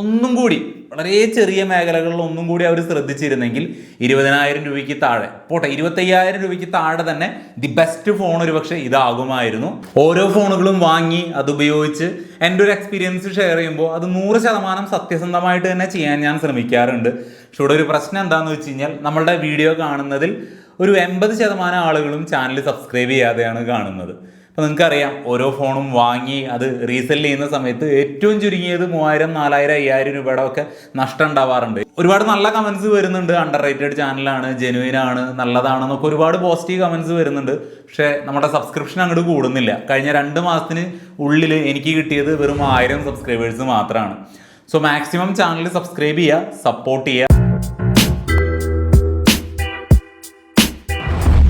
ഒന്നും കൂടി വളരെ ചെറിയ മേഖലകളിൽ ഒന്നും കൂടി അവർ ശ്രദ്ധിച്ചിരുന്നെങ്കിൽ ഇരുപതിനായിരം രൂപയ്ക്ക് താഴെ പോട്ടെ ഇരുപത്തയ്യായിരം രൂപയ്ക്ക് താഴെ തന്നെ ദി ബെസ്റ്റ് ഫോൺ ഒരുപക്ഷെ ഇതാകുമായിരുന്നു. ഓരോ ഫോണുകളും വാങ്ങി അത് ഉപയോഗിച്ച് എന്റെ ഒരു എക്സ്പീരിയൻസ് ഷെയർ ചെയ്യുമ്പോൾ അത് നൂറ് ശതമാനം സത്യസന്ധമായിട്ട് തന്നെ ചെയ്യാൻ ഞാൻ ശ്രമിക്കാറുണ്ട്. പക്ഷെ ഇവിടെ ഒരു പ്രശ്നം എന്താണെന്ന് വെച്ച് കഴിഞ്ഞാൽ നമ്മളുടെ വീഡിയോ കാണുന്നതിൽ ഒരു എൺപത് ശതമാനം ആളുകളും ചാനൽ സബ്സ്ക്രൈബ് ചെയ്യാതെയാണ് കാണുന്നത്. അപ്പോൾ നിങ്ങൾക്കറിയാം ഓരോ ഫോണും വാങ്ങി അത് റീസെൽ ചെയ്യുന്ന സമയത്ത് ഏറ്റവും ചുരുങ്ങിയത് മൂവായിരം നാലായിരം അയ്യായിരം രൂപയുടെ ഒക്കെ നഷ്ടം ഉണ്ടാവാറുണ്ട്. ഒരുപാട് നല്ല കമൻസ് വരുന്നുണ്ട്. അണ്ടർ റേറ്റഡ് ചാനലാണ് ജെനുവിൻ ആണ് നല്ലതാണെന്നൊക്കെ ഒരുപാട് പോസിറ്റീവ് കമൻസ് വരുന്നുണ്ട്. പക്ഷേ നമ്മുടെ സബ്സ്ക്രിപ്ഷൻ അങ്ങോട്ട് കൂടുന്നില്ല. കഴിഞ്ഞ രണ്ട് മാസത്തിന് ഉള്ളിൽ എനിക്ക് കിട്ടിയത് വെറും ആയിരം സബ്സ്ക്രൈബേഴ്സ് മാത്രമാണ് സോ മാക്സിമം ചാനൽ സബ്സ്ക്രൈബ് ചെയ്യുക സപ്പോർട്ട് ചെയ്യുക.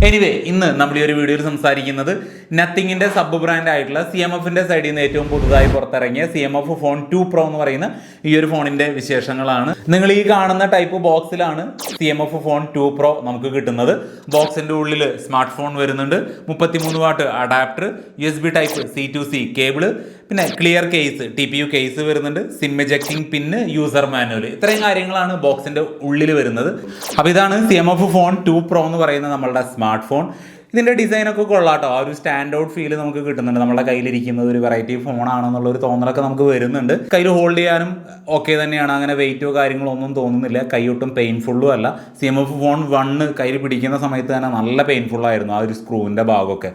എനിവേ ഇന്ന് നമ്മൾ ഈ ഒരു വീഡിയോയിൽ സംസാരിക്കുന്നത് നത്തിങ്ങിന്റെ സബ് ബ്രാൻഡ് ആയിട്ടുള്ള സി എം എഫിന്റെ സൈഡിൽ നിന്ന് ഏറ്റവും പുതുതായി പുറത്തിറങ്ങിയ C M F phone two pro എന്ന് പറയുന്ന ഈ ഒരു ഫോണിന്റെ വിശേഷങ്ങളാണ്. നിങ്ങൾ ഈ കാണുന്ന type ബോക്സിലാണ് C M F phone two pro നമുക്ക് കിട്ടുന്നത്. ബോക്സിന്റെ ഉള്ളിൽ സ്മാർട്ട് ഫോൺ വരുന്നുണ്ട്. മുപ്പത്തിമൂന്ന് watt adapter U S B type C to C cable പിന്നെ clear case T P U case വരുന്നുണ്ട് SIM ejecting pin user manual ഇത്രയും കാര്യങ്ങളാണ് ബോക്സിന്റെ ഉള്ളിൽ വരുന്നത്. അപ്പോൾ ഇതാണ് C M F phone two pro എന്ന് പറയുന്ന നമ്മളുടെ സ്മാർട്ട് ഫോൺ ഇതിന്റെ ഡിസൈനൊക്കെ കൊള്ളാട്ടോ. ആ ഒരു സ്റ്റാൻഡ് ഔട്ട് ഫീൽ നമുക്ക് കിട്ടുന്നുണ്ട്. നമ്മുടെ കയ്യിലിരിക്കുന്നത് ഒരു വെറൈറ്റി ഫോണാണെന്നുള്ള ഒരു തോന്നലൊക്കെ നമുക്ക് വരുന്നുണ്ട്. കയ്യിൽ ഹോൾഡ് ചെയ്യാനും ഓക്കെ തന്നെയാണ്. അങ്ങനെ വെയിറ്റോ കാര്യങ്ങളോ ഒന്നും തോന്നുന്നില്ല. കൈ ഒട്ടും പെയിൻഫുള്ളും അല്ല. C M F phone one കയ്യിൽ പിടിക്കുന്ന സമയത്ത് തന്നെ നല്ല പെയിൻഫുള്ളായിരുന്നു ആ ഒരു സ്ക്രൂവിന്റെ ഭാഗമൊക്കെ.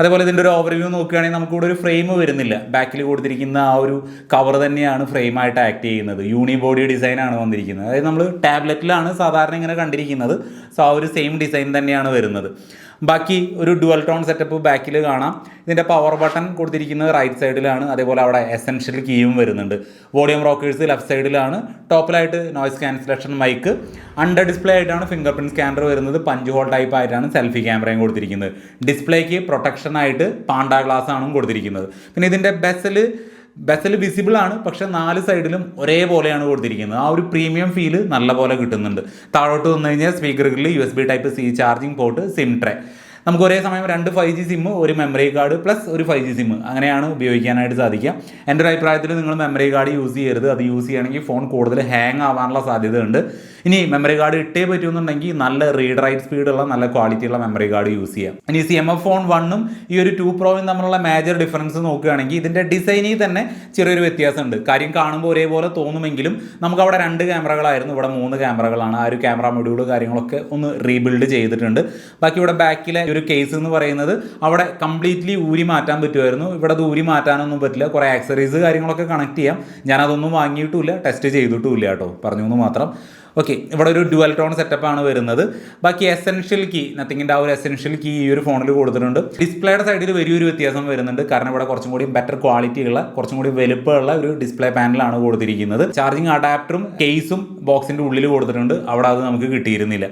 അതേപോലെ ഇതിന്റെ ഒരു ഓവർവ്യൂ നോക്കുകയാണെങ്കിൽ നമുക്ക് ഇവിടെ ഒരു ഫ്രെയിം വരുന്നില്ല. ബാക്കിൽ കൊടുത്തിരിക്കുന്ന ആ ഒരു കവർ തന്നെയാണ് ഫ്രെയിമായിട്ട് ആക്ട് ചെയ്യുന്നത്. യൂണി ബോഡി ഡിസൈനാണ് വന്നിരിക്കുന്നത്. അതായത് നമ്മൾ ടാബ്ലറ്റിലാണ് സാധാരണ ഇങ്ങനെ കണ്ടിരിക്കുന്നത്. സോ ആ ഒരു സെയിം ഡിസൈൻ തന്നെയാണ് വരുന്നത്. ബാക്കി ഒരു ഡുവൽ ടോൺ സെറ്റപ്പ് ബാക്കിൽ കാണാം. ഇതിന്റെ പവർ ബട്ടൺ കൊടുത്തിരിക്കുന്നത് റൈറ്റ് സൈഡിലാണ് അതേപോലെ അവിടെ എസെൻഷ്യൽ കീയും വരുന്നുണ്ട്. വോളിയം റോക്കേഴ്സ് ലെഫ്റ്റ് സൈഡിലാണ് ടോപ്പിലായിട്ട് noise cancellation mic under display ആയിട്ടാണ് ഫിംഗർ പ്രിന്റ് സ്കാനർ വരുന്നത്. പഞ്ച് ഹോൾ ടൈപ്പ് ആയിട്ടാണ് സെൽഫി ക്യാമറയും കൊടുത്തിരിക്കുന്നത്. ഡിസ്പ്ലേക്ക് പ്രൊട്ടക്ഷൻ ആയിട്ട് പാണ്ട ഗ്ലാസ് ആണ് കൊടുത്തിരിക്കുന്നത്. പിന്നെ ഇതിന്റെ ബെസൽ ബെസൽ വിസിബിൾ ആണ് പക്ഷെ നാല് സൈഡിലും ഒരേപോലെയാണ് കൊടുത്തിരിക്കുന്നത്. ആ ഒരു പ്രീമിയം ഫീൽ നല്ല പോലെ കിട്ടുന്നുണ്ട്. താഴോട്ട് വന്നു കഴിഞ്ഞാൽ സ്പീക്കറുകളിൽ U S B type C charging port SIM tray നമുക്ക് ഒരേ സമയം രണ്ട് ഫൈവ് ജി സിമ്മ് ഒരു മെമ്മറി കാർഡ് പ്ലസ് ഒരു ഫൈവ് ജി സിമ്മ് അങ്ങനെയാണ് ഉപയോഗിക്കാനായിട്ട് സാധിക്കുക. എന്റെ ഒരു അഭിപ്രായത്തിൽ നിങ്ങൾ മെമ്മറി കാർഡ് യൂസ് ചെയ്യരുത്. അത് യൂസ് ചെയ്യണമെങ്കിൽ ഫോൺ കൂടുതൽ ഹാങ് ആവാനുള്ള സാധ്യതയുണ്ട്. ഇനി മെമ്മറി കാർഡ് ഇട്ടേ പറ്റുമെന്നുണ്ടെങ്കിൽ നല്ല റീഡ് റൈറ്റ് സ്പീഡുള്ള നല്ല ക്വാളിറ്റിയുള്ള മെമ്മറി കാർഡ് യൂസ് ചെയ്യാം. ഇനി സി എം എഫ് ഫോൺ വണ്ണും ഈ ഒരു ടു പ്രോയും തമ്മിലുള്ള മേജർ ഡിഫറൻസ് നോക്കുകയാണെങ്കിൽ ഇതിന്റെ ഡിസൈനിൽ തന്നെ ചെറിയൊരു വ്യത്യാസമുണ്ട്. കാര്യം കാണുമ്പോൾ ഒരേപോലെ തോന്നുമെങ്കിലും നമുക്ക് അവിടെ രണ്ട് ക്യാമറകളായിരുന്നു ഇവിടെ മൂന്ന് ക്യാമറകളാണ് ആ ഒരു ക്യാമറ മൊഡ്യൂൾ കാര്യങ്ങളൊക്കെ ഒന്ന് റീബിൽഡ് ചെയ്തിട്ടുണ്ട്. ബാക്കി ഇവിടെ ബാക്കിലെ ഒരു കേസ് എന്ന് പറയുന്നത് അവിടെ കംപ്ലീറ്റ്ലി ഊരി മാറ്റാൻ പറ്റുമായിരുന്നു. ഇവിടെ അത് ഊരി മാറ്റാനൊന്നും പറ്റില്ല. കുറേ ആക്സറീസ് കാര്യങ്ങളൊക്കെ കണക്ട് ചെയ്യാം. ഞാനതൊന്നും വാങ്ങിയിട്ടുമില്ല ടെസ്റ്റ് ചെയ്തിട്ടുമില്ല കേട്ടോ. പറഞ്ഞു എന്ന് മാത്രം. ഓക്കെ ഇവിടെ ഒരു ഡുവൽ ടോൺ സെറ്റപ്പ് ആണ് വരുന്നത്. ബാക്കി എസെൻഷ്യൽ കീ നത്തിങ്ങിന്റെ ആ ഒരു എസെൻഷ്യൽ കീ ഈ ഒരു ഫോണിൽ കൊടുത്തിട്ടുണ്ട്. ഡിസ്പ്ലേയുടെ സൈഡിൽ വലിയൊരു വ്യത്യാസം വരുന്നുണ്ട്. കാരണം ഇവിടെ കുറച്ചും കൂടി ബെറ്റർ ക്വാളിറ്റി ഉള്ള കുറച്ചും കൂടി വലുപ്പമുള്ള ഒരു ഡിസ്പ്ലേ പാനലാണ് കൊടുത്തിരിക്കുന്നത്. ചാർജിങ് അഡാപ്റ്ററും കേസും ബോക്സിന്റെ ഉള്ളിൽ കൊടുത്തിട്ടുണ്ട്. അവിടെ അത് നമുക്ക് കിട്ടിയിരുന്നില്ല.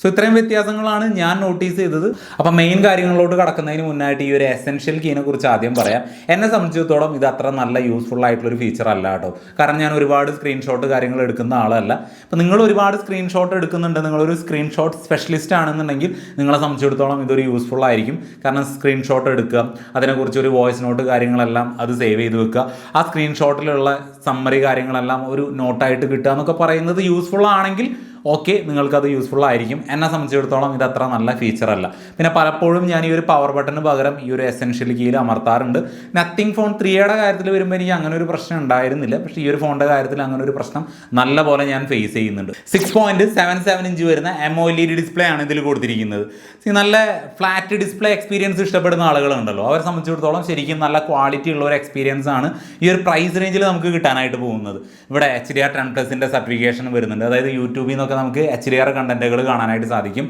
സോ ഇത്രയും വ്യത്യാസങ്ങളാണ് ഞാൻ നോട്ടീസ് ചെയ്തത്. അപ്പം മെയിൻ കാര്യങ്ങളിലോട്ട് കടക്കുന്നതിന് മുന്നായിട്ട് ഈ ഒരു എസെൻഷ്യൽ കീനെ കുറിച്ച് ആദ്യം പറയാം. എന്നെ സംബന്ധിച്ചിടത്തോളം ഇത് അത്ര നല്ല യൂസ്ഫുൾ ആയിട്ടുള്ള ഒരു ഫീച്ചർ അല്ല കേട്ടോ. കാരണം ഞാൻ ഒരുപാട് സ്ക്രീൻഷോട്ട് കാര്യങ്ങൾ എടുക്കുന്ന ആളല്ല. അപ്പം നിങ്ങൾ ഒരുപാട് സ്ക്രീൻഷോട്ട് എടുക്കുന്നുണ്ട്. നിങ്ങളൊരു സ്ക്രീൻഷോട്ട് സ്പെഷ്യലിസ്റ്റ് ആണെന്നുണ്ടെങ്കിൽ നിങ്ങളെ സംബന്ധിച്ചിടത്തോളം ഇതൊരു യൂസ്ഫുൾ ആയിരിക്കും. കാരണം സ്ക്രീൻഷോട്ട് എടുക്കുക അതിനെക്കുറിച്ച് ഒരു വോയിസ് നോട്ട് കാര്യങ്ങളെല്ലാം അത് സേവ് ചെയ്ത് വെക്കുക ആ സ്ക്രീൻഷോട്ടിലുള്ള സമ്മറി കാര്യങ്ങളെല്ലാം ഒരു നോട്ടായിട്ട് കിട്ടുക എന്നൊക്കെ പറയുന്നത് യൂസ്ഫുൾ ആണെങ്കിൽ ഓക്കെ നിങ്ങൾക്കത് യൂസ്ഫുൾ ആയിരിക്കും. എന്നെ സംബന്ധിച്ചിടത്തോളം ഇത് അത്ര നല്ല ഫീച്ചറല്ല പിന്നെ പലപ്പോഴും ഞാൻ ഈ ഒരു പവർ ബട്ടന് പകരം ഈ ഒരു എസെൻഷ്യൽ കീയിൽ അമർത്താറുണ്ട്. നത്തിങ് ഫോൺ ത്രീയുടെ കാര്യത്തിൽ വരുമ്പോൾ എനിക്ക് അങ്ങനെ ഒരു പ്രശ്നം ഉണ്ടായിരുന്നില്ല. പക്ഷേ ഈ ഒരു ഫോണിന്റെ കാര്യത്തിൽ അങ്ങനെ ഒരു പ്രശ്നം നല്ല പോലെ ഞാൻ ഫേസ് ചെയ്യുന്നുണ്ട്. Six point seven seven inch വരുന്ന M O L E D display ആണ് ഇതിൽ കൊടുത്തിരിക്കുന്നത്. നല്ല ഫ്ലാറ്റ് ഡിസ്പ്ലേ എക്സ്പീരിയൻസ് ഇഷ്ടപ്പെടുന്ന ആളുകളുണ്ടല്ലോ. അവരെ സംബന്ധിച്ചിടത്തോളം ശരിക്കും നല്ല ക്വാളിറ്റി ഉള്ള ഒരു എക്സ്പീരിയൻസ് ആണ് ഈ ഒരു പ്രൈസ് റേഞ്ചിൽ നമുക്ക് കിട്ടാനായിട്ട് പോകുന്നത്. ഇവിടെ എച്ച് ഡി ആർ ടെൻ പ്ലസിന്റെ സർട്ടിഫിക്കേഷൻ വരുന്നുണ്ട്. അതായത് യൂട്യൂബിൽ നിന്നൊക്കെ നമുക്ക് എച്ച് ഡി ആർ കണ്ടന്റുകൾ കാണാനായിട്ട് സാധിക്കും.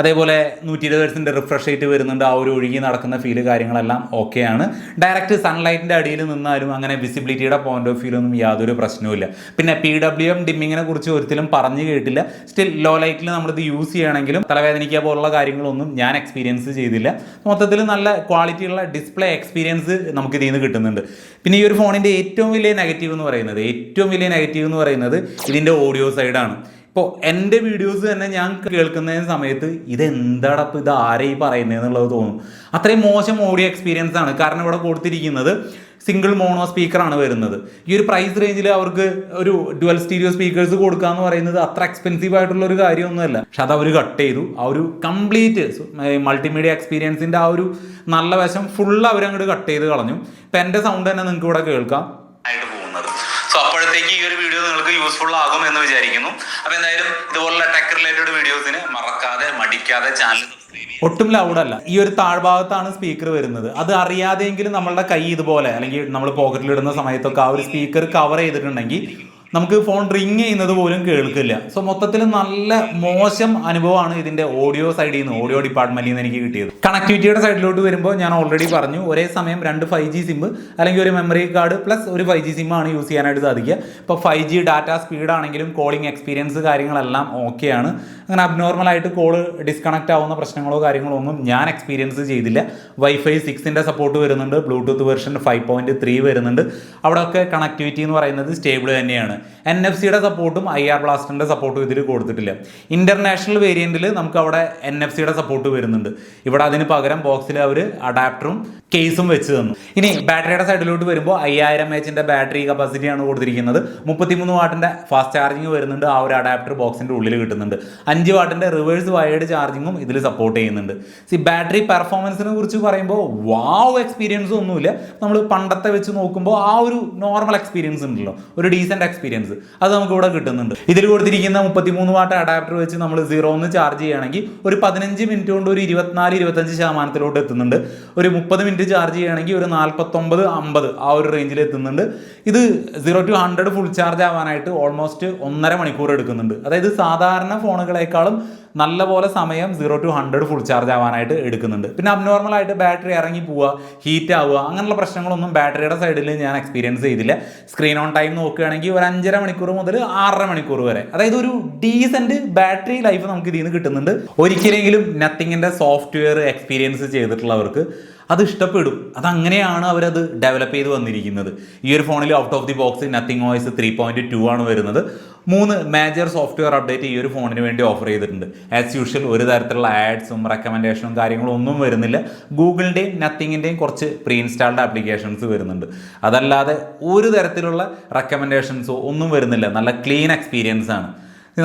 അതേപോലെ നൂറ്റി ഇരുപത് ഹെർട്സിന്റെ റിഫ്രഷ് റേറ്റ് വരുന്നുണ്ട്. ആ ഒരു ഒഴുകി നടക്കുന്ന ഫീൽ കാര്യങ്ങളെല്ലാം ഓക്കെയാണ് ഡയറക്റ്റ് സൺലൈറ്റിന്റെ അടിയിൽ നിന്നാലും അങ്ങനെ വിസിബിലിറ്റിയുടെ പോയിന്റ് ഓഫ് വ്യൂലൊന്നും യാതൊരു പ്രശ്നവുമില്ല പിന്നെ പി ഡബ്ല്യു എം ഡിമ്മിങ്ങിനെ കുറിച്ച് ഒരിക്കലും പറഞ്ഞു കേട്ടില്ല. സ്റ്റിൽ ലോ ലൈറ്റിൽ നമ്മളിത് യൂസ് ചെയ്യണമെങ്കിലും തലവേദനിക്കുക പോലുള്ള കാര്യങ്ങളൊന്നും ഞാൻ എക്സ്പീരിയൻസ് ചെയ്തില്ല. മൊത്തത്തിൽ നല്ല ക്വാളിറ്റിയുള്ള ഡിസ്പ്ലേ എക്സ്പീരിയൻസ് നമുക്ക് ഇതിൽ നിന്ന് കിട്ടുന്നുണ്ട്. പിന്നെ ഈ ഒരു ഫോണിന്റെ ഏറ്റവും വലിയ നെഗറ്റീവ് എന്ന് പറയുന്നത് ഏറ്റവും വലിയ നെഗറ്റീവ് എന്ന് പറയുന്നത് ഇതിന്റെ ഓഡിയോ സൈഡാണ് ഇപ്പോൾ എന്റെ വീഡിയോസ് തന്നെ ഞാൻ കേൾക്കുന്ന സമയത്ത് ഇതെന്താടപ്പ് ഇത് ആരെ ഈ പറയുന്നത് എന്നുള്ളത് തോന്നും. അത്രയും മോശം ഓഡിയോ എക്സ്പീരിയൻസ് ആണ്. കാരണം ഇവിടെ കൊടുത്തിരിക്കുന്നത് സിംഗിൾ മോണോ സ്പീക്കറാണ് വരുന്നത്. ഈ ഒരു പ്രൈസ് റേഞ്ചിൽ അവർക്ക് ഒരു ഡുവൽ സ്റ്റീരിയോ സ്പീക്കേഴ്സ് കൊടുക്കുക എന്ന് പറയുന്നത് അത്ര എക്സ്പെൻസീവ് ആയിട്ടുള്ള ഒരു കാര്യമൊന്നുമല്ല. പക്ഷെ അത് അവർ കട്ട് ചെയ്തു. ആ ഒരു കംപ്ലീറ്റ് മൾട്ടിമീഡിയ എക്സ്പീരിയൻസിന്റെ ആ ഒരു നല്ല വശം ഫുൾ അവരങ്ങോട്ട് കട്ട് ചെയ്ത് കളഞ്ഞു. ഇപ്പം എന്റെ സൗണ്ട് തന്നെ നിങ്ങൾക്ക് ഇവിടെ കേൾക്കാം. സോ അപ്പോഴത്തേക്ക് ഈ ഒരു വീഡിയോ നിങ്ങൾക്ക് യൂസ്ഫുൾ ആകും എന്ന് വിചാരിക്കുന്നു. അപ്പൊ എന്തായാലും ഇതുപോലുള്ള ടെക് റിലേറ്റഡ് വീഡിയോസിന് മറക്കാതെ മടിക്കാതെ ചാനൽ ഒട്ടും ലൗഡല്ല ഈ ഒരു താഴ്ഭാഗത്താണ് സ്പീക്കർ വരുന്നത്. അത് അറിയാതെയെങ്കിലും നമ്മളുടെ കൈ ഇതുപോലെ അല്ലെങ്കിൽ നമ്മൾ പോക്കറ്റിൽ ഇടുന്ന സമയത്തൊക്കെ ആ ഒരു സ്പീക്കർ കവർ ചെയ്തിട്ടുണ്ടെങ്കിൽ നമുക്ക് ഫോൺ റിങ് ചെയ്യുന്നത് പോലും കേൾക്കില്ല. സോ മൊത്തത്തിൽ നല്ല മോശം അനുഭവമാണ് ഇതിന്റെ ഓഡിയോ സൈഡിൽ നിന്ന് ഓഡിയോ ഡിപ്പാർട്ട്മെന്റിൽ നിന്ന് എനിക്ക് കിട്ടിയത്. കണക്ടിവിറ്റിയുടെ സൈഡിലോട്ട് വരുമ്പോൾ ഞാൻ ഓൾറെഡി പറഞ്ഞു ഒരേ സമയം രണ്ട് ഫൈവ് ജി സിം അല്ലെങ്കിൽ ഒരു മെമ്മറി കാർഡ് പ്ലസ് ഒരു ഫൈവ് ജി സിം ആണ് യൂസ് ചെയ്യാനായിട്ട് സാധിക്കുക. ഇപ്പോൾ ഫൈവ് ജി ഡാറ്റ സ്പീഡ് ആണെങ്കിലും കോളിംഗ് എക്സ്പീരിയൻസ് കാര്യങ്ങളെല്ലാം ഓക്കെയാണ് അങ്ങനെ അബ്നോർമൽ ആയിട്ട് കോൾ ഡിസ്കണക്ട് ആവുന്ന പ്രശ്നങ്ങളോ കാര്യങ്ങളോ ഒന്നും ഞാൻ എക്സ്പീരിയൻസ് ചെയ്തില്ല. വൈഫൈ സിക്സിന്റെ സപ്പോർട്ട് വരുന്നുണ്ട് Bluetooth version five point three വരുന്നുണ്ട്. അവിടെയൊക്കെ കണക്ടിവിറ്റി എന്ന് പറയുന്നത് സ്റ്റേബിൾ തന്നെയാണ്. എൻ എഫ് സിയുടെ സപ്പോർട്ടും ഐ ആർ ബ്ലാസ്റ്ററിന്റെ സപ്പോർട്ടും ഇതിൽ കൊടുത്തിട്ടില്ല. ഇന്റർനാഷണൽ വേരിയന്റിൽ നമുക്ക് അവിടെ എൻ എഫ് സിയുടെ സപ്പോർട്ട് വരുന്നുണ്ട്. ഇവിടെ അതിന് പകരം ബോക്സിൽ അവർ അഡാപ്റ്ററും കേസും വെച്ച് തന്നു. ഇനി ബാറ്ററിയുടെ സൈഡിലോട്ട് വരുമ്പോൾ അയ്യായിരം എച്ചിന്റെ ബാറ്ററി കപ്പാസിറ്റി ആണ് കൊടുത്തിരിക്കുന്നത്. മുപ്പത്തിമൂന്ന് വാട്ടിന്റെ ഫാസ്റ്റ് ചാർജിങ് വരുന്നുണ്ട്. ആ ഒരു അഡാപ്റ്റർ ബോക്സിന്റെ ഉള്ളിൽ കിട്ടുന്നുണ്ട്. അഞ്ച് വാട്ടിന്റെ റിവേഴ്സ് വയേർഡ് ചാർജിങ്ങും ഇതിൽ സപ്പോർട്ട് ചെയ്യുന്നുണ്ട്. സി ബാറ്ററി പെർഫോമൻസിനെ കുറിച്ച് പറയുമ്പോൾ വാവ് എക്സ്പീരിയൻസ് ഒന്നുമില്ല. നമ്മൾ പണ്ടത്തെ വെച്ച് നോക്കുമ്പോൾ ആ ഒരു നോർമൽ എക്സ്പീരിയൻസ് ഉണ്ടല്ലോ. ഒരു ഡീസന്റ് എക്സ്പീരിയൻസ് അത് നമുക്ക് ഇവിടെ കിട്ടുന്നുണ്ട്. ഇതിൽ കൊടുത്തിരിക്കുന്ന മുപ്പത്തിമൂന്ന് വാട്ട് അഡാപ്റ്റർ വെച്ച് നമ്മൾ സീറോ ഒന്ന് ചാർജ് ചെയ്യുകയാണെങ്കിൽ ഒരു പതിനഞ്ച് മിനിറ്റ് കൊണ്ട് ഒരു ഇരുപത്തിനാല് ഇരുപത്തഞ്ച് ശതമാനത്തിലോട്ട് എത്തുന്നുണ്ട്. ഒരു മുപ്പത് മിനിറ്റ് ചാർജ് ചെയ്യുകയാണെങ്കിൽ ഒരു നാൽപ്പത്തൊമ്പത് അമ്പത് ആ ഒരു റേഞ്ചിൽ എത്തുന്നുണ്ട്. ഇത് zero to hundred full charge ആവാനായിട്ട് ഓൾമോസ്റ്റ് ഒന്നര മണിക്കൂർ എടുക്കുന്നുണ്ട്. അതായത് സാധാരണ ഫോണുകളെക്കാളും നല്ലപോലെ സമയം zero to hundred full charge ആവാനായിട്ട് എടുക്കുന്നുണ്ട്. പിന്നെ അബ്നോർമൽ ആയിട്ട് ബാറ്ററി ഇറങ്ങി പോവുക ഹീറ്റ് ആവുക അങ്ങനെയുള്ള പ്രശ്നങ്ങളൊന്നും ബാറ്ററിയുടെ സൈഡിൽ ഞാൻ എക്സ്പീരിയൻസ് ചെയ്തില്ല. സ്ക്രീൻ ഓൺ ടൈം നോക്കുകയാണെങ്കിൽ ഒരു അഞ്ചര മണിക്കൂർ മുതൽ ആറര മണിക്കൂർ വരെ. അതായത് ഒരു ഡീസന്റ് ബാറ്ററി ലൈഫ് നമുക്ക് ഇതിൽ നിന്ന് കിട്ടുന്നുണ്ട്. ഒരിക്കലെങ്കിലും നത്തിങ്ങിന്റെ സോഫ്റ്റ്വെയർ എക്സ്പീരിയൻസ് ചെയ്തിട്ടുള്ളവർക്ക് അത് ഇഷ്ടപ്പെടും. അതങ്ങനെയാണ് അവരത് ഡെവലപ്പ് ചെയ്ത് വന്നിരിക്കുന്നത്. ഈ ഒരു ഫോണിൽ out of the box nothing OS three two ആണ് വരുന്നത്. മൂന്ന് മേജർ സോഫ്റ്റ്വെയർ അപ്ഡേറ്റ് ഈ ഒരു ഫോണിന് വേണ്ടി ഓഫർ ചെയ്തിട്ടുണ്ട്. ആസ് യൂഷ്വൽ ഒരു തരത്തിലുള്ള ആഡ്സും റെക്കമെൻഡേഷനും കാര്യങ്ങളും ഒന്നും വരുന്നില്ല. ഗൂഗിളിന്റെയും നത്തിങ്ങിന്റെയും കുറച്ച് പ്രീ ഇൻസ്റ്റാൾഡ് ആപ്ലിക്കേഷൻസ് വരുന്നുണ്ട്. അതല്ലാതെ ഒരു തരത്തിലുള്ള റെക്കമെൻഡേഷൻസോ ഒന്നും വരുന്നില്ല. നല്ല ക്ലീൻ എക്സ്പീരിയൻസ് ആണ്.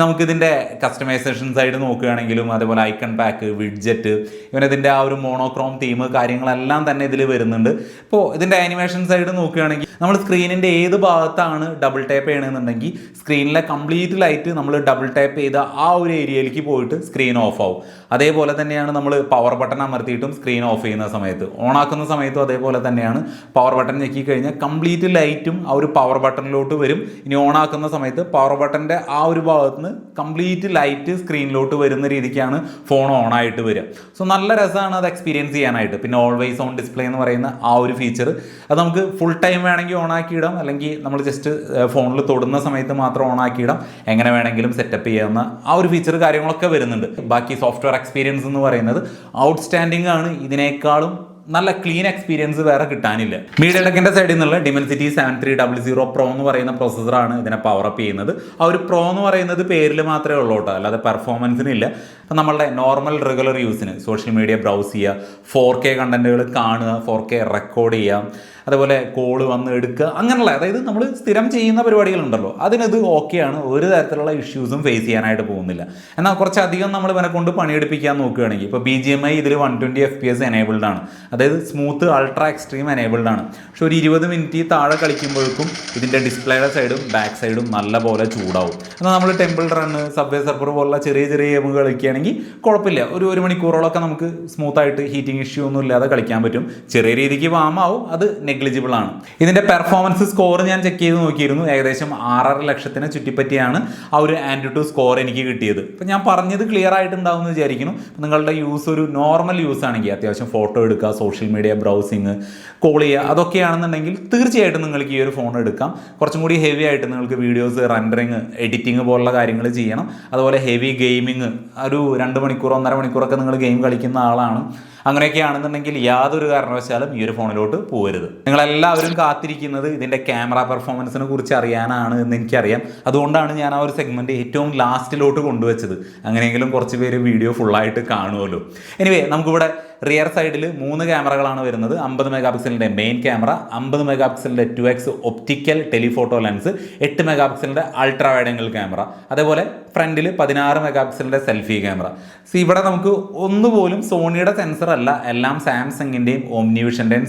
നമുക്കിതിന്റെ കസ്റ്റമൈസേഷൻ സൈഡ് നോക്കുകയാണെങ്കിലും അതേപോലെ ഐക്കൺ പാക്ക് വിഡ്ജറ്റ് ഇവനതിന്റെ ആ ഒരു മോണോക്രോം തീം കാര്യങ്ങളെല്ലാം തന്നെ ഇതിൽ വരുന്നുണ്ട്. ഇപ്പോൾ ഇതിന്റെ ആനിമേഷൻ സൈഡ് നോക്കുകയാണെങ്കിൽ നമ്മൾ സ്ക്രീനിന്റെ ഏത് ഭാഗത്താണ് ഡബിൾ ടാപ്പ് ചെയ്യണമെന്നുണ്ടെങ്കിൽ സ്ക്രീനിലെ കംപ്ലീറ്റ് ലൈറ്റ് നമ്മൾ ഡബിൾ ടാപ്പ് ചെയ്ത ആ ഒരു ഏരിയയിലേക്ക് പോയിട്ട് സ്ക്രീൻ ഓഫ് ആവും. അതേപോലെ തന്നെയാണ് നമ്മൾ പവർ ബട്ടൺ അമർത്തിയിട്ടും സ്ക്രീൻ ഓഫ് ചെയ്യുന്ന സമയത്ത്. ഓൺ ആക്കുന്ന സമയത്തും അതേപോലെ തന്നെയാണ് പവർ ബട്ടൺ ഞെക്കി കഴിഞ്ഞാൽ കംപ്ലീറ്റ് ലൈറ്റും ആ ഒരു പവർ ബട്ടണിലോട്ട് വരും. ഇനി ഓൺ ആക്കുന്ന സമയത്ത് പവർ ബട്ടന്റെ ആ ഒരു ഭാഗത്ത് നിന്ന് കംപ്ലീറ്റ് ലൈറ്റ് സ്ക്രീനിലോട്ട് വരുന്ന രീതിക്കാണ് ഫോൺ ഓൺ ആയിട്ട് വരിക. സോ നല്ല രസമാണ് അത് എക്സ്പീരിയൻസ് ചെയ്യാനായിട്ട്. പിന്നെ ഓൾവേസ് ഓൺ ഡിസ്പ്ലേ എന്ന് പറയുന്ന ആ ഒരു ഫീച്ചർ അത് നമുക്ക് ഫുൾ ടൈം വേണമെങ്കിൽ ഓൺ ആക്കിയിടാം. അല്ലെങ്കിൽ നമ്മൾ ജസ്റ്റ് ഫോണിൽ തൊടുന്ന സമയത്ത് മാത്രം ഓൺ ആക്കിയിടാം. എങ്ങനെ വേണമെങ്കിലും സെറ്റപ്പ് ചെയ്യാവുന്ന ആ ഒരു ഫീച്ചർ കാര്യങ്ങളൊക്കെ വരുന്നുണ്ട്. ബാക്കി സോഫ്റ്റ്വെയർ എക്സ്പീരിയൻസ് എന്ന് പറയുന്നത് ഔട്ട്സ്റ്റാൻഡിംഗ് ആണ്. ഇതിനേക്കാളും നല്ല ക്ലീൻ എക്സ്പീരിയൻസ് വേറെ കിട്ടാനില്ല. മീഡിയ ടെക്കിന്റെ സൈഡിൽ നിന്നുള്ള Dimensity seven three double zero pro എന്ന് പറയുന്ന പ്രോസസ്സറാണ് ഇതിനെ പവർ അപ്പ് ചെയ്യുന്നത്. ആ ഒരു പ്രോ എന്ന് പറയുന്നത് പേരിൽ മാത്രമേ ഉള്ളൂ കേട്ടോ. അല്ലാതെ പെർഫോമൻസിനില്ല അപ്പം നമ്മളുടെ നോർമൽ റെഗുലർ യൂസിന് സോഷ്യൽ മീഡിയ ബ്രൗസ് ചെയ്യുക ഫോർ കെ കണ്ടന്റുകൾ കാണുക ഫോർ കെ റെക്കോർഡ് ചെയ്യുക അതേപോലെ കോൾ വന്ന് എടുക്കുക അങ്ങനെയുള്ള അതായത് നമ്മൾ സ്ഥിരം ചെയ്യുന്ന പരിപാടികളുണ്ടല്ലോ. അതിനത് ഓക്കെയാണ് ഒരു തരത്തിലുള്ള ഇഷ്യൂസും ഫേസ് ചെയ്യാനായിട്ട് പോകുന്നില്ല. എന്നാൽ കുറച്ചധികം നമ്മൾ ഇവനെ കൊണ്ട് പണിയെടുപ്പിക്കാൻ നോക്കുകയാണെങ്കിൽ ഇപ്പോൾ ബി ജി എം ഐ ഇതിൽ one twenty F P S enabled ആണ്. അതായത് സ്മൂത്ത് അൾട്രാ എക്സ്ട്രീം എനേബിൾഡ് ആണ്. പക്ഷെ ഒരു ഇരുപത് മിനിറ്റ് താഴെ കളിക്കുമ്പോഴേക്കും ഇതിന്റെ ഡിസ്പ്ലേയുടെ സൈഡും ബാക്ക് സൈഡും നല്ല പോലെ ചൂടാവും. എന്നാൽ നമ്മൾ ടെമ്പിൾ റണ്ണ് സബ്വേ സർഫർ പോലുള്ള ചെറിയ ചെറിയ ഗെയിമുകൾ കളിക്കുകയാണെങ്കിൽ കുഴപ്പമില്ല. ഒരു ഒരു മണിക്കൂറോളൊക്കെ നമുക്ക് സ്മൂത്തായിട്ട് ഹീറ്റിംഗ് ഇഷ്യൂ ഒന്നും ഇല്ലാതെ കളിക്കാൻ പറ്റും. ചെറിയ രീതിക്ക് വാമാവും അത് നെഗ്ലിജിബിൾ ആണ്. ഇതിന്റെ പെർഫോമൻസ് സ്കോർ ഞാൻ ചെക്ക് ചെയ്ത് നോക്കിയിരുന്നു. ഏകദേശം ആറര ലക്ഷത്തിന് ചുറ്റിപ്പറ്റിയാണ് ആ ഒരു ആൻഡ് ടു സ്കോർ എനിക്ക് കിട്ടിയത്. അപ്പം ഞാൻ പറഞ്ഞത് ക്ലിയർ ആയിട്ടുണ്ടാവും എന്ന് വിചാരിക്കുന്നു. നിങ്ങളുടെ യൂസ് ഒരു നോർമൽ യൂസ് ആണെങ്കിൽ അത്യാവശ്യം ഫോട്ടോ എടുക്കുക സോഷ്യൽ മീഡിയ ബ്രൗസിങ് കോൾ ചെയ്യുക അതൊക്കെയാണെന്നുണ്ടെങ്കിൽ തീർച്ചയായിട്ടും നിങ്ങൾക്ക് ഈ ഒരു ഫോൺ എടുക്കാം. കുറച്ചും കൂടി ഹെവി ആയിട്ട് നിങ്ങൾക്ക് വീഡിയോസ് റെൻഡറിങ് എഡിറ്റിംഗ് പോലുള്ള കാര്യങ്ങൾ ചെയ്യണം. അതുപോലെ ഹെവി ഗെയിമിങ് ഒരു രണ്ട് മണിക്കൂർ ഒന്നര മണിക്കൂറൊക്കെ നിങ്ങൾ ഗെയിം കളിക്കുന്ന ആളാണ്. അങ്ങനെയൊക്കെയാണെന്നുണ്ടെങ്കിൽ യാതൊരു കാരണവശാലും ഈ ഒരു ഫോണിലോട്ട് പോകരുത്. നിങ്ങളെല്ലാവരും കാത്തിരിക്കുന്നത് ഇതിന്റെ ക്യാമറ പെർഫോമൻസിനെ കുറിച്ച് അറിയാനാണ് എന്ന് എനിക്കറിയാം. അതുകൊണ്ടാണ് ഞാൻ ആ ഒരു സെഗ്മെന്റ് ഏറ്റവും ലാസ്റ്റിലോട്ട് കൊണ്ടുവച്ചത്. അങ്ങനെയെങ്കിലും കുറച്ച് പേര് വീഡിയോ ഫുള്ളായിട്ട് കാണുമല്ലോ. എനിവേ നമുക്കിവിടെ റിയർ സൈഡിൽ മൂന്ന് ക്യാമറകളാണ് വരുന്നത്. അമ്പത് മെഗാ പിക്സലിന്റെ മെയിൻ ക്യാമറ അമ്പത് mega പിക്സലിന്റെ two X optical telephoto lens എട്ട് മെഗാ പിക്സലിന്റെ അൾട്രാ വൈഡ് ആംഗിൾ ക്യാമറ അതേപോലെ ഫ്രണ്ടിൽ പതിനാറ് മെഗാ പിക്സലിന്റെ സെൽഫി ക്യാമറ. സോ ഇവിടെ നമുക്ക് ഒന്നുപോലും സോണിയുടെ സെൻസർ അല്ല എല്ലാം സാംസങ്ങിന്റെയും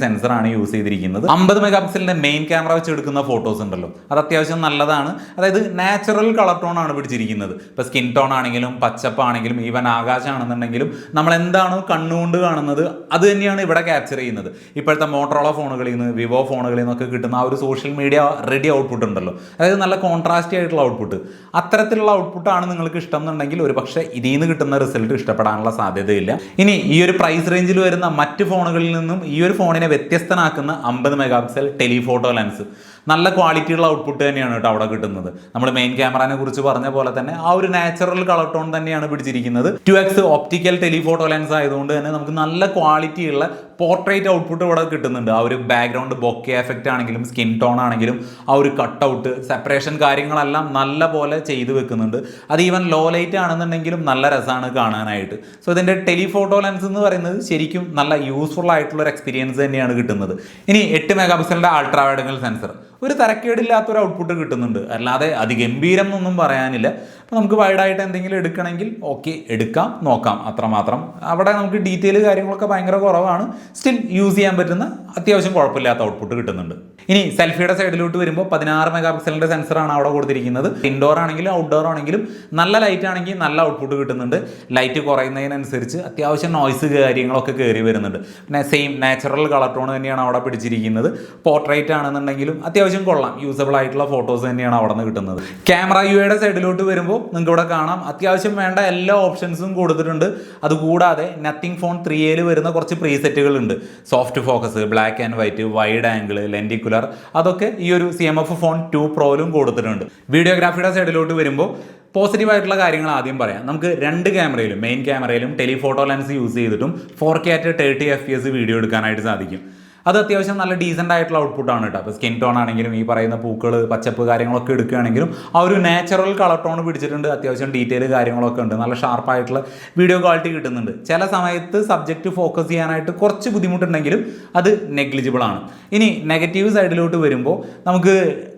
സെൻസർ ആണ് യൂസ് ചെയ്തിരിക്കുന്നത്. അമ്പത് മെഗാ പിക്സലിന്റെ മെയിൻ ക്യാമറ വെച്ച് എടുക്കുന്ന ഫോട്ടോസ് ഉണ്ടല്ലോ. അത് അത്യാവശ്യം നല്ലതാണ്. അതായത് നാച്ചുറൽ കളർ ടോൺ ആണ് പിടിച്ചിരിക്കുന്നത്. ഇപ്പോൾ സ്കിൻ ടോൺ ആണെങ്കിലും പച്ചപ്പാണെങ്കിലും ഈവൻ ആകാശമാണെന്നുണ്ടെങ്കിലും നമ്മൾ എന്താണ് കണ്ണുകൊണ്ട് കാണുന്നത്? അത് തന്നെയാണ് ഇവിടെ ക്യാപ്ചർ ചെയ്യുന്നത്. ഇപ്പോഴത്തെ മോട്ടറോള ഫോണുകളിൽ നിന്ന് വിവോ ഫോണുകളിൽ നിന്നൊക്കെ കിട്ടുന്ന ആ ഒരു സോഷ്യൽ മീഡിയ റെഡി ഔട്ട്പുട്ട് ഉണ്ടല്ലോ. അതായത് നല്ല കോൺട്രാസ്റ്റി ആയിട്ടുള്ള ഔട്ട്പുട്ട് അത്തരത്തിലുള്ള ഔട്ട്പുട്ട് ആണ് നിങ്ങൾക്ക് ഇഷ്ടം എന്നുണ്ടെങ്കിൽ ഒരു പക്ഷേ ഇതിൽ നിന്ന് കിട്ടുന്ന റിസൾട്ട് ഇഷ്ടപ്പെടാനുള്ള സാധ്യതയില്ല. ഇനി ഈ ഒരു പ്രൈസ് റേഞ്ചിൽ വരുന്ന മറ്റ് ഫോണുകളിൽ നിന്നും ഈ ഒരു ഫോണിനെ വ്യത്യസ്തനാക്കുന്ന അമ്പത് മെഗാ പിക്സൽ ടെലിഫോട്ടോ ലെൻസ് നല്ല ക്വാളിറ്റിയുള്ള ഔട്ട്പുട്ട് തന്നെയാണ് കേട്ടോ അവിടെ കിട്ടുന്നത്. നമ്മൾ മെയിൻ ക്യാമറനെ കുറിച്ച് പറഞ്ഞ പോലെ തന്നെ ആ ഒരു നാച്ചുറൽ കളർ ടോൺ തന്നെയാണ് പിടിച്ചിരിക്കുന്നത്. Two X optical telephoto lens ആയതുകൊണ്ട് തന്നെ നമുക്ക് നല്ല ക്വാളിറ്റിയുള്ള പോർട്രേറ്റ് ഔട്ട്പുട്ട് ഇവിടെ കിട്ടുന്നുണ്ട്. ആ ഒരു ബാക്ക്ഗ്രൗണ്ട് ബൊക്കെ എഫക്റ്റ് ആണെങ്കിലും സ്കിൻ ടോൺ ആണെങ്കിലും ആ ഒരു കട്ട് ഔട്ട് സെപ്പറേഷൻ കാര്യങ്ങളെല്ലാം നല്ല പോലെ ചെയ്തു വെക്കുന്നുണ്ട്. അത് ഈവൻ ലോ ലൈറ്റ് ആണെന്നുണ്ടെങ്കിലും നല്ല രസമാണ് കാണാനായിട്ട്. സോ ഇതിന്റെ ടെലിഫോട്ടോ ലെൻസ് എന്ന് പറയുന്നത് ശരിക്കും നല്ല യൂസ്ഫുൾ ആയിട്ടുള്ള ഒരു എക്സ്പീരിയൻസ് തന്നെയാണ് കിട്ടുന്നത്. ഇനി എട്ട് മെഗാ പിക്സലിന്റെ അൾട്രാ വൈഡ് സെൻസർ ഒരു തരക്കേടില്ലാത്തൊരു ഔട്ട്പുട്ട് കിട്ടുന്നുണ്ട്. അല്ലാതെ അതിഗംഭീരം എന്നൊന്നും പറയാനില്ല. അപ്പോൾ നമുക്ക് വൈഡായിട്ട് എന്തെങ്കിലും എടുക്കണമെങ്കിൽ ഓക്കെ എടുക്കാം നോക്കാം. അത്രമാത്രം അവിടെ നമുക്ക് ഡീറ്റെയിൽ കാര്യങ്ങളൊക്കെ ഭയങ്കര കുറവാണ്. സ്റ്റിൽ യൂസ് ചെയ്യാൻ പറ്റുന്ന അത്യാവശ്യം കുഴപ്പമില്ലാത്ത ഔട്ട്പുട്ട് കിട്ടുന്നുണ്ട്. ഇനി സെൽഫിയുടെ സൈഡിലോട്ട് വരുമ്പോൾ പതിനാറ് മെഗാ പിക്സലിന്റെ സെൻസറാണ് അവിടെ കൊടുത്തിരിക്കുന്നത്. ഇൻഡോർ ആണെങ്കിലും ഔട്ട്ഡോർ ആണെങ്കിലും നല്ല ലൈറ്റ് ആണെങ്കിൽ നല്ല ഔട്ട്പുട്ട് കിട്ടുന്നുണ്ട്. ലൈറ്റ് കുറയുന്നതിനനുസരിച്ച് അത്യാവശ്യം നോയ്സ് കാര്യങ്ങളൊക്കെ കയറി വരുന്നുണ്ട്. പിന്നെ സെയിം നാച്ചുറൽ കളർ ടോൺ തന്നെയാണ് അവിടെ പിടിച്ചിരിക്കുന്നത്. പോർട്രേറ്റ് ആണെന്നുണ്ടെങ്കിലും അത്യാവശ്യം കൊള്ളാം. യൂസബിൾ ആയിട്ടുള്ള ഫോട്ടോസ് തന്നെയാണ് അവിടെ നിന്ന് കിട്ടുന്നത് ക്യാമറ യുടെ സൈഡിലോട്ട് വരുമ്പോൾ നിങ്ങൾക്ക് ഇവിടെ കാണാം. അത്യാവശ്യം വേണ്ട എല്ലാ ഓപ്ഷൻസും കൊടുത്തിട്ടുണ്ട്. അതുകൂടാതെ നത്തിങ് ഫോൺ ത്രീ എയിൽ വരുന്ന കുറച്ച് പ്രീസെറ്റുകൾ ഉണ്ട് soft focus black and white wide angle lenticular അതൊക്കെ ഈ ഒരു C M F phone two പ്രോയിലും കൊടുത്തിട്ടുണ്ട്. വീഡിയോഗ്രാഫിയുടെ സൈഡിലോട്ട് വരുമ്പോൾ പോസിറ്റീവ് ആയിട്ടുള്ള കാര്യങ്ങൾ ആദ്യം പറയാം. നമുക്ക് രണ്ട് ക്യാമറയിലും മെയിൻ ക്യാമറയിലും ടെലിഫോട്ടോ ലെൻസ് യൂസ് ചെയ്തിട്ടും four K at thirty F P S video എടുക്കാനായിട്ട് സാധിക്കും. അത് അത്യാവശ്യം നല്ല ഡീസന്റ് ആയിട്ടുള്ള ഔട്ട്പുട്ടാണ് കേട്ടോ അപ്പോൾ സ്കിൻ ടോൺ ആണെങ്കിലും ഈ പറയുന്ന പൂക്കൾ പച്ചപ്പ് കാര്യങ്ങളൊക്കെ എടുക്കുകയാണെങ്കിലും ആ ഒരു നാച്ചുറൽ കളർ ടോൺ പിടിച്ചിട്ടുണ്ട്. അത്യാവശ്യം ഡീറ്റെയിൽ കാര്യങ്ങളൊക്കെ ഉണ്ട്. നല്ല ഷാർപ്പായിട്ടുള്ള വീഡിയോ ക്വാളിറ്റി കിട്ടുന്നുണ്ട്. ചില സമയത്ത് സബ്ജക്റ്റ് ഫോക്കസ് ചെയ്യാനായിട്ട് കുറച്ച് ബുദ്ധിമുട്ടുണ്ടെങ്കിലും അത് നെഗ്ലിജിബിൾ ആണ്. ഇനി നെഗറ്റീവ് സൈഡിലോട്ട് വരുമ്പോൾ നമുക്ക്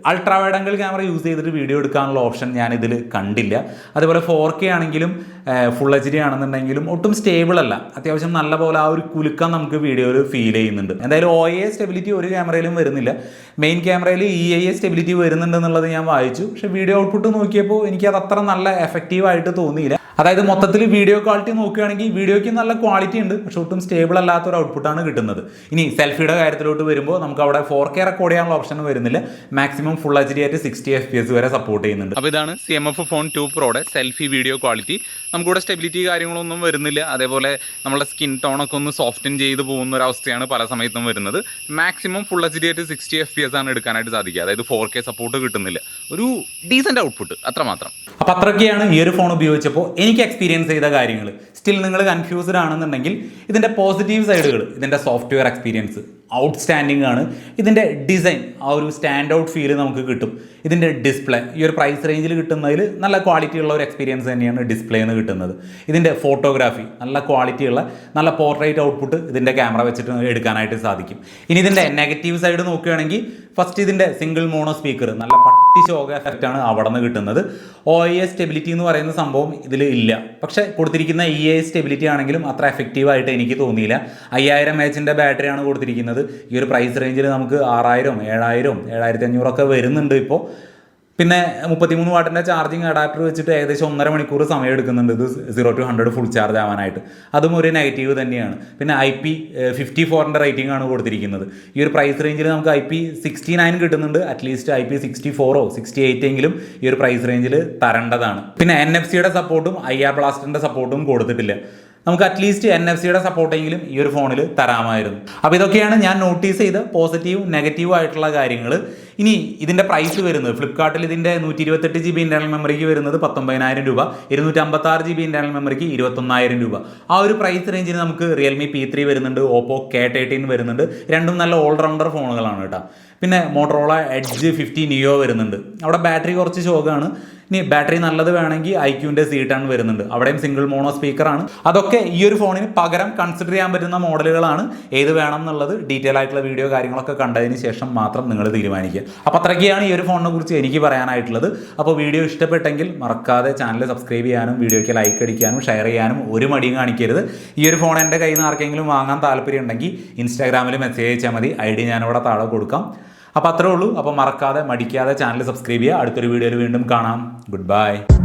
ultra wide angle camera use ചെയ്തിട്ട് വീഡിയോ എടുക്കാനുള്ള ഓപ്ഷൻ ഞാൻ ഇതിൽ കണ്ടില്ല. അതുപോലെ ഫോർ കെ ആണെങ്കിലും ഫുൾ എച്ച് ഡി ആണെന്നുണ്ടെങ്കിലും ഒട്ടും സ്റ്റേബിൾ അല്ല. അത്യാവശ്യം നല്ല പോലെ ആ ഒരു കുലുക്കം നമുക്ക് വീഡിയോയിൽ ഫീൽ ചെയ്യുന്നുണ്ട്. എന്തായാലും ഒ എ സ്റ്റെബിലിറ്റി ഒരു ക്യാമറയിലും വരുന്നില്ല. മെയിൻ ക്യാമറയിൽ ഇ ഐ എ സ്റ്റെബിലിറ്റി വരുന്നുണ്ടെന്നുള്ളത് ഞാൻ വായിച്ചു. പക്ഷേ വീഡിയോ ഔട്ട്പുട്ട് നോക്കിയപ്പോൾ എനിക്ക് അത് അത്ര നല്ല എഫക്റ്റീവായിട്ട് തോന്നിയില്ല. അതായത് മൊത്തത്തിൽ വീഡിയോ ക്വാളിറ്റി നോക്കുകയാണെങ്കിൽ വീഡിയോയ്ക്ക് നല്ല ക്വാളിറ്റി ഉണ്ട് പക്ഷെ ഒട്ടും സ്റ്റേബിൾ അല്ലാത്ത ഒരു ഔട്ട്പുട്ടാണ് കിട്ടുന്നത്. ഇനി സെൽഫിയുടെ കാര്യത്തിലോട്ട് വരുമ്പോൾ നമുക്ക് അവിടെ ഫോർ കെ റെക്കോർഡ് ചെയ്യാനുള്ള ഓപ്ഷൻ വരുന്നില്ല. മാക്സിമം ഫുൾ എച്ച് ഡി ആയിട്ട് സിക്സ്റ്റി എഫ് പി എസ് വരെ സപ്പോർട്ട് ചെയ്യുന്നുണ്ട്. അപ്പോൾ ഇതാണ് C M F phone two പ്രോയുടെ selfie video quality നമുക്കിവിടെ സ്റ്റെബിലിറ്റി കാര്യങ്ങളൊന്നും വരുന്നില്ല. അതേപോലെ നമ്മുടെ സ്കിൻ ടോണൊക്കെ ഒന്ന് സോഫ്റ്റൻ ചെയ്ത് പോകുന്ന ഒരു അവസ്ഥയാണ് പല സമയത്തും വരുന്നത്. മാക്സിമം ഫുൾ എച്ച് ഡി ആയിട്ട് സിക്സ്റ്റി എഫ് പി എസ് ആണ് എടുക്കാനായിട്ട് സാധിക്കുക. അതായത് ഫോർ കെ സപ്പോർട്ട് കിട്ടുന്നില്ല. ഒരു ഡീസന്റ് ഔട്ട്പുട്ട് അത്രമാത്രം. അപ്പോൾ അത്രയൊക്കെയാണ് ഈ ഒരു ഫോൺ ഉപയോഗിച്ചപ്പോൾ എനിക്ക് എക്സ്പീരിയൻസ് ചെയ്ത കാര്യങ്ങൾ സ്റ്റിൽ നിങ്ങൾ കൺഫ്യൂസ്ഡ് ആണെന്നുണ്ടെങ്കിൽ ഇതിന്റെ പോസിറ്റീവ് സൈഡുകൾ ഇതിന്റെ സോഫ്റ്റ്വെയർ എക്സ്പീരിയൻസ് ഔട്ട്സ്റ്റാൻഡിംഗ് ആണ്. ഇതിന്റെ ഡിസൈൻ ആ ഒരു സ്റ്റാൻഡ് ഔട്ട് ഫീൽ നമുക്ക് കിട്ടും. ഇതിന്റെ ഡിസ്പ്ലേ ഈ ഒരു പ്രൈസ് റേഞ്ചിൽ കിട്ടുന്നതിൽ നല്ല ക്വാളിറ്റി ഉള്ള ഒരു എക്സ്പീരിയൻസ് തന്നെയാണ് ഡിസ്പ്ലേ ഡിസ്പ്ലേന്ന് കിട്ടുന്നത്. ഇതിന്റെ ഫോട്ടോഗ്രാഫി നല്ല ക്വാളിറ്റി ഉള്ള നല്ല പോർട്രേറ്റ് ഔട്ട്പുട്ട് ഇതിന്റെ ക്യാമറ വെച്ചിട്ട് എടുക്കാനായിട്ട് സാധിക്കും. ഇനി ഇതിന്റെ നെഗറ്റീവ് സൈഡ് നോക്കുകയാണെങ്കിൽ ഫസ്റ്റ് ഇതിന്റെ സിംഗിൾ മോണോ സ്പീക്കർ നല്ല പട്ടി ശോക ആണ് അവിടെ നിന്ന് കിട്ടുന്നത് ഒ എ സ്റ്റെബിലിറ്റി എന്ന് പറയുന്ന സംഭവം ഇതിൽ ഇല്ല. പക്ഷേ കൊടുത്തിരിക്കുന്ന ഇ ഐ സ്റ്റെബിലിറ്റി ആണെങ്കിലും അത്ര എഫക്റ്റീവ് ആയിട്ട് എനിക്ക് തോന്നിയില്ല. അയ്യായിരം എച്ചിന്റെ ബാറ്ററിയാണ് കൊടുത്തിരിക്കുന്നത്. ഈ ഒരു പ്രൈസ് റേഞ്ചിൽ നമുക്ക് ആറായിരം ഏഴായിരം ഏഴായിരത്തി അഞ്ഞൂറൊക്കെ വരുന്നുണ്ട് ഇപ്പോൾ പിന്നെ മുപ്പത്തിമൂന്ന് വാട്ടിന്റെ ചാർജിങ് അഡാപ്റ്റർ വെച്ചിട്ട് ഏകദേശം ഒന്നര മണിക്കൂർ സമയം എടുക്കുന്നുണ്ട് ഇത് zero to hundred full charge ആവാനായിട്ട്. അതും ഒരു നെഗറ്റീവ് തന്നെയാണ്. പിന്നെ ഐ പി ഫിഫ്റ്റി ഫോറിന്റെ റേറ്റിംഗ് ആണ് കൊടുത്തിരിക്കുന്നത്. ഈ ഒരു പ്രൈസ് റേഞ്ചിൽ നമുക്ക് ഐ പി സിക്സ്റ്റി നയൻ കിട്ടുന്നുണ്ട്. At least I P sixty ഫോറോ sixty eight എങ്കിലും ഈ ഒരു പ്രൈസ് റേഞ്ചിൽ തരേണ്ടതാണ്. പിന്നെ എൻ എഫ് സിയുടെ സപ്പോർട്ടും ഐ ആർ ബ്ലാസ്റ്റിന്റെ സപ്പോർട്ടും കൊടുത്തിട്ടില്ല. നമുക്ക് അറ്റ്ലീസ്റ്റ് എൻ എഫ് സിയുടെ സപ്പോർട്ടെങ്കിലും ഈ ഒരു ഫോണിൽ തരാമായിരുന്നു. അപ്പോൾ ഇതൊക്കെയാണ് ഞാൻ നോട്ടീസ് ചെയ്ത പോസിറ്റീവ് നെഗറ്റീവ് ആയിട്ടുള്ള കാര്യങ്ങൾ ഇനി ഇതിന്റെ പ്രൈസ് വരുന്നത്. ഫ്ലിപ്കാർട്ടിൽ ഇതിന്റെ നൂറ്റി ഇരുപത്തെട്ട് ജി ബി ഇന്റർണൽ മെമ്മറിക്ക് വരുന്നത് പത്തൊമ്പതിനായിരം രൂപ. ഇരുന്നൂറ്റി അമ്പത്താറ് ജി ബി ഇന്റർണൽ മെമ്മറിക്ക് ഇരുപത്തൊന്നായിരം രൂപ. ആ ഒരു പ്രൈസ് റേഞ്ചിൽ നമുക്ക് റിയൽമി പി ത്രീ വരുന്നുണ്ട് ഓപ്പോ കെ തേർട്ടീൻ വരുന്നുണ്ട്. രണ്ടും നല്ല ഓൾറൗണ്ടർ ഫോണുകളാണ് കേട്ടോ. പിന്നെ മോട്ടറോള എഡ്ജ് ഫിഫ്റ്റി നിയോ വരുന്നുണ്ട്. അവിടെ ബാറ്ററി കുറച്ച് ശോകമാണ് ഇനി ബാറ്ററി നല്ലത് വേണമെങ്കിൽ ഐക്യൂന്റെ സി ടൺ വരുന്നുണ്ട്. അവിടെയും സിംഗിൾ മോണോ സ്പീക്കറാണ് അതൊക്കെ ഈ ഒരു ഫോണിന് പകരം കൺസിഡർ ചെയ്യാൻ പറ്റുന്ന മോഡലുകളാണ് ഏത് വേണം എന്നുള്ളത് ഡീറ്റെയിൽ ആയിട്ടുള്ള വീഡിയോ കാര്യങ്ങളൊക്കെ കണ്ടതിന് ശേഷം മാത്രം നിങ്ങൾ തീരുമാനിക്കുക. അപ്പോൾ അത്രയ്ക്കാണ് ഈ ഒരു ഫോണിനെ കുറിച്ച് എനിക്ക് പറയാനായിട്ടുള്ളത്. അപ്പോൾ വീഡിയോ ഇഷ്ടപ്പെട്ടെങ്കിൽ മറക്കാതെ ചാനൽ സബ്സ്ക്രൈബ് ചെയ്യാനും വീഡിയോയ്ക്ക് ലൈക്ക് അടിക്കാനും ഷെയർ ചെയ്യാനും ഒരു മടിയും കാണിക്കരുത്. ഈ ഒരു ഫോൺ എന്റെ കയ്യിൽ നിന്ന് ആർക്കെങ്കിലും വാങ്ങാൻ താല്പര്യം ഉണ്ടെങ്കിൽ ഇൻസ്റ്റാഗ്രാമിൽ മെസ്സേജ് അയച്ചാൽ മതി. ഐ ഡി ഞാനിവിടെ താഴെ കൊടുക്കാം. അപ്പോൾ അത്രേ ഉള്ളൂ. അപ്പോൾ മറക്കാതെ മടിക്കാതെ ചാനൽ സബ്സ്ക്രൈബ് ചെയ്യുക. അടുത്തൊരു വീഡിയോയിൽ വീണ്ടും കാണാം. Good bye